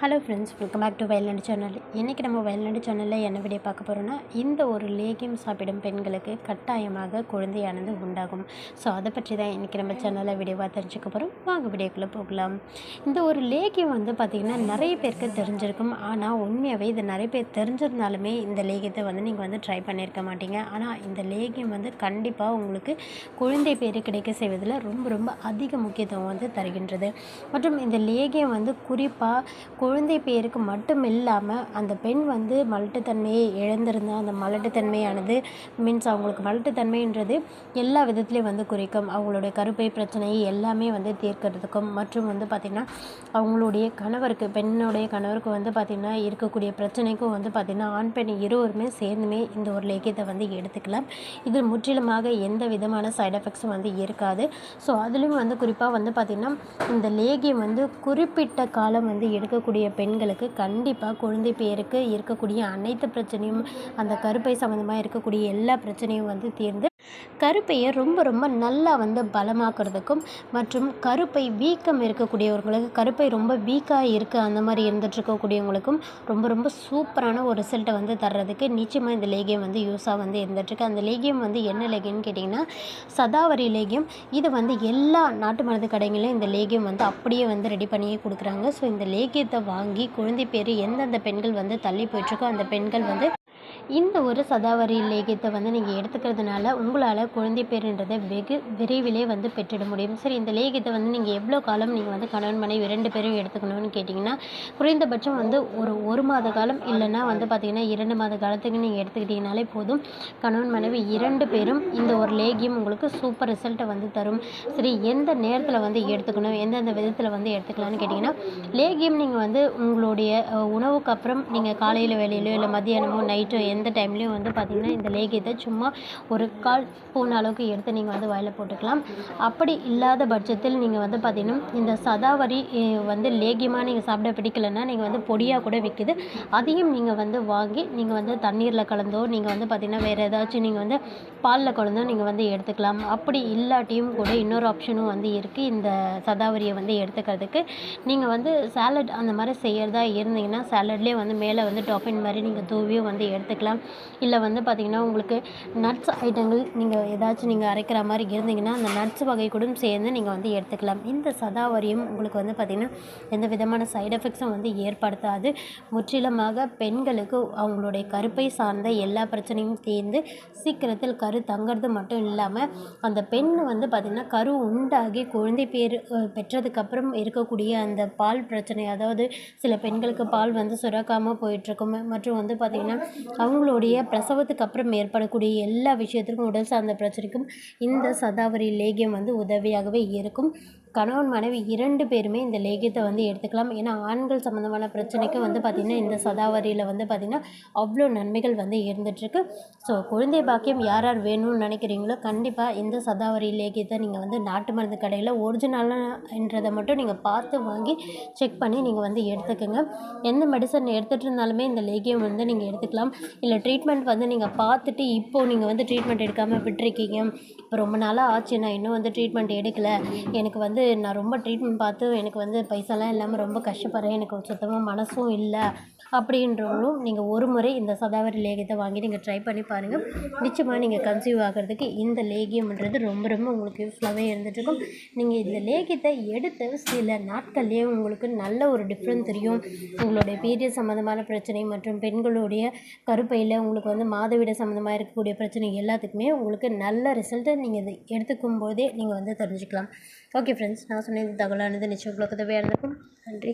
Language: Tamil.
Hello friends welcome back to Vayalnadu channel இன்றைக்கி நம்ம வயல்நாடு சேனலில் என்ன வீடியோ பார்க்க போகிறோன்னா இந்த ஒரு லேகியம் சாப்பிடும் பெண்களுக்கு கட்டாயமாக குழந்தையானது உண்டாகும். ஸோ அதை பற்றி தான் இன்றைக்கி நம்ம சேனலில் வீடியோவாக தெரிஞ்சுக்க போகிறோம் வாங்க வீடியோக்குள்ளே போகலாம். இந்த ஒரு லேகியம் வந்து பார்த்திங்கன்னா நிறைய பேருக்கு தெரிஞ்சிருக்கும். ஆனால் உண்மையாகவே இது நிறைய பேர் தெரிஞ்சிருந்தாலுமே இந்த லேகியத்தை வந்து நீங்கள் வந்து ட்ரை பண்ணியிருக்க மாட்டீங்க. ஆனால் இந்த லேகியம் வந்து கண்டிப்பாக உங்களுக்கு குழந்தை பேர் கிடைக்க செய்வதில் ரொம்ப ரொம்ப அதிக முக்கியத்துவம் வந்து தருகின்றது. மற்றும் இந்த லேகியம் வந்து குறிப்பாக குழந்தை பேருக்கு மட்டும் இல்லாமல் அந்த பெண் வந்து மலட்டுத்தன்மையை இழந்திருந்தால் அந்த மலட்டுத்தன்மையானது மீன்ஸ் அவங்களுக்கு மலட்டுத்தன்மைன்றது எல்லா விதத்துலேயும் வந்து குறிக்கும். அவங்களுடைய கருப்பை பிரச்சனை எல்லாமே வந்து தீர்க்கிறதுக்கும் மற்றும் வந்து பார்த்திங்கன்னா அவங்களுடைய கணவருக்கு பெண்ணுடைய கணவருக்கு வந்து பார்த்திங்கன்னா இருக்கக்கூடிய பிரச்சனைக்கும் வந்து பார்த்திங்கன்னா ஆண் பெண் இருவருமே சேர்ந்துமே இந்த ஒரு லேகியத்தை வந்து எடுத்துக்கலாம். இது முற்றிலுமாக எந்த விதமான சைடு எஃபெக்ட்ஸும் வந்து இருக்காது. ஸோ அதுலேயும் வந்து குறிப்பாக வந்து பார்த்திங்கன்னா இந்த லேகியம் வந்து குறிப்பிட்ட காலம் வந்து எடுக்கக்கூடிய பெண்களுக்கு கண்டிப்பாக குழந்தை பேருக்கு இருக்கக்கூடிய அனைத்து பிரச்சனையும் அந்த கருப்பை சம்மந்தமாக இருக்கக்கூடிய எல்லா பிரச்சனையும் வந்து தீர்ந்து கருப்பையை ரொம்ப ரொம்ப நல்லா வந்து பலமாக்குறதுக்கும் மற்றும் கருப்பை வீக்கம் இருக்கக்கூடியவர்களுக்கு கருப்பை ரொம்ப வீக்காக இருக்குது அந்த மாதிரி இருந்துட்டு இருக்கக்கூடியவங்களுக்கும் ரொம்ப ரொம்ப சூப்பரான ஒரு ரிசல்ட்டை வந்து தர்றதுக்கு நிச்சயமாக இந்த லேகியம் வந்து யூஸாக வந்து இருந்துகிட்ருக்கு அந்த லேகியம் வந்து என்ன லேகியம்னு கேட்டிங்கன்னா சதாவரி லேகியம். இது வந்து எல்லா நாட்டு மருந்து கடைகளிலும் இந்த லேகியம் வந்து அப்படியே வந்து ரெடி பண்ணியே கொடுக்குறாங்க. ஸோ இந்த லேகியத்தை வாங்கி குழந்தை பேர் எந்தெந்த பெண்கள் வந்து தள்ளி போயிட்டுருக்கோ அந்த பெண்கள் வந்து இந்த ஒரு சதாவரி லேகியத்தை வந்து நீங்கள் எடுத்துக்கிறதுனால உங்களால் குழந்தை பேருன்றதை வெகு விரைவிலே வந்து பெற்றிட முடியும். சரி இந்த லேகியத்தை வந்து நீங்கள் எவ்வளோ காலம் நீங்கள் வந்து கணவன் மனைவி இரண்டு பேரும் எடுத்துக்கணும்னு கேட்டிங்கன்னா குறைந்தபட்சம் வந்து ஒரு ஒரு மாத காலம் இல்லைன்னா வந்து பார்த்திங்கன்னா இரண்டு மாத காலத்துக்கு நீங்கள் எடுத்துக்கிட்டிங்கனாலே போதும். கணவன் மனைவி இரண்டு பேரும் இந்த ஒரு லேகியம் உங்களுக்கு சூப்பர் ரிசல்ட்டை வந்து தரும். சரி எந்த நேரத்தில் வந்து எடுத்துக்கணும் எந்தெந்த விதத்தில் வந்து எடுத்துக்கலாம்னு கேட்டிங்கன்னா லேகியம் நீங்கள் வந்து உங்களுடைய உணவுக்கு அப்புறம் நீங்கள் காலையில் வேலையிலோ இல்லை மத்தியானமோ நைட்டோ எந்த டைம்லேயும் வந்து பார்த்திங்கன்னா இந்த லேகியத்தை சும்மா ஒரு கால் போன அளவுக்கு எடுத்து நீங்கள் வந்து வாயில் போட்டுக்கலாம். அப்படி இல்லாத பட்சத்தில் நீங்கள் வந்து பார்த்திங்கன்னா இந்த சதாவரி வந்து லேகியமாக நீங்கள் சாப்பிட பிடிக்கலன்னா நீங்கள் வந்து பொடியாக கூட விற்கிது அதையும் நீங்கள் வந்து வாங்கி நீங்கள் வந்து தண்ணீரில் கலந்தோ நீங்கள் வந்து பார்த்திங்கன்னா வேறு ஏதாச்சும் நீங்கள் வந்து பாலில் கலந்தோ நீங்கள் வந்து எடுத்துக்கலாம். அப்படி இல்லாட்டியும் கூட இன்னொரு ஆப்ஷனும் வந்து இருக்குது இந்த சதாவரியை வந்து எடுத்துக்கிறதுக்கு நீங்கள் வந்து சாலட் அந்த மாதிரி செய்கிறதா இருந்தீங்கன்னா சாலட்லேயே வந்து மேலே வந்து டாப்பின் மாதிரி நீங்கள் தூவியும் வந்து எடுத்துக்கலாம். இல்லை வந்து பார்த்திங்கன்னா உங்களுக்கு நட்ஸ் ஐட்டங்கள் நீங்கள் ஏதாச்சும் நீங்கள் அரைக்கிற மாதிரி இருந்தீங்கன்னா அந்த நட்ஸ் வகை கூட சேர்ந்து நீங்கள் வந்து எடுத்துக்கலாம். இந்த சதாவரியும் உங்களுக்கு வந்து பார்த்திங்கன்னா எந்த விதமான சைடு எஃபெக்ட்ஸும் வந்து ஏற்படுத்தாது. முற்றிலுமாக பெண்களுக்கு அவங்களுடைய கருப்பை சார்ந்த எல்லா பிரச்சனையும் தீர்ந்து சீக்கிரத்தில் கரு தங்கிறது மட்டும் இல்லாமல் அந்த பெண் வந்து பார்த்திங்கன்னா கரு உண்டாகி குழந்தை பேர் பெற்றதுக்கப்புறம் இருக்கக்கூடிய அந்த பால் பிரச்சனை அதாவது சில பெண்களுக்கு பால் வந்து சுரக்காமல் போயிட்டுருக்கும் மற்றும் வந்து பார்த்திங்கன்னா அவங்களுடைய பிரசவத்துக்கு அப்புறம் ஏற்படக்கூடிய எல்லா விஷயத்திற்கும் உடல் சார்ந்த பிரச்சனைக்கும் இந்த சதாவரி லேகியம் வந்து உதவியாகவே இருக்கும். கணவன் மனைவி இரண்டு பேருமே இந்த லேகியத்தை வந்து எடுத்துக்கலாம். ஏன்னா ஆண்கள் சம்மந்தமான பிரச்சனைக்கு வந்து பார்த்திங்கன்னா இந்த சதாவரியில் வந்து பார்த்திங்கன்னா அவ்வளோ நன்மைகள் வந்து இருந்துகிட்ருக்கு ஸோ குழந்தை பாக்கியம் யார் யார் வேணும்னு நினைக்கிறீங்களோ கண்டிப்பாக இந்த சதாவரி லேகியத்தை நீங்கள் வந்து நாட்டு மருந்து கடையில் ஒரிஜினலான்றதை மட்டும் நீங்கள் பார்த்து வாங்கி செக் பண்ணி நீங்கள் வந்து எடுத்துக்கோங்க. எந்த மெடிசன் எடுத்துகிட்டு இருந்தாலுமே இந்த லேகியம் வந்து நீங்கள் எடுத்துக்கலாம். இல்லை ட்ரீட்மெண்ட் வந்து நீங்கள் பார்த்துட்டு இப்போது நீங்கள் வந்து ட்ரீட்மெண்ட் எடுக்காமல் விட்டுருக்கீங்க. இப்போ ரொம்ப நாளாக ஆச்சு நான் இன்னும் வந்து ட்ரீட்மெண்ட் எடுக்கலை. எனக்கு வந்து நான் ரொம்ப ட்ரீட்மெண்ட் பார்த்து எனக்கு வந்து பைசாலாம் இல்லாமல் ரொம்ப கஷ்டப்படுறேன். எனக்கு சுத்தமாக மனசும் இல்லை அப்படின்றவங்களும் நீங்கள் ஒரு முறை இந்த சதாவரி லேகியத்தை வாங்கி நீங்கள் ட்ரை பண்ணி பாருங்கள் நிச்சயமாக நீங்கள் கன்சீவ் ஆகிறதுக்கு இந்த லேகியம்ன்றது ரொம்ப ரொம்ப உங்களுக்கு யூஸ்ஃபுல்லாகவே இருந்துகிட்ருக்கும் நீங்கள் இந்த லேகியத்தை எடுத்து சில நாட்கள்லேயே உங்களுக்கு நல்ல ஒரு டிஃப்ரெண்ட் தெரியும். உங்களுடைய பீரியட் சம்மந்தமான பிரச்சனை மற்றும் பெண்களுடைய கருப்பையில் உங்களுக்கு வந்து மாதவிட சம்மந்தமாக இருக்கக்கூடிய பிரச்சனை எல்லாத்துக்குமே உங்களுக்கு நல்ல ரிசல்ட்டை நீங்கள் இதை எடுத்துக்கும் போதே நீங்கள் வந்து தெரிஞ்சுக்கலாம். ஓகே ஃப்ரெண்ட்ஸ் நான் சொன்ன இந்த தகவலானது நிச்சயம் உங்களுக்கு உதவியாக இருந்திருக்கும். நன்றி.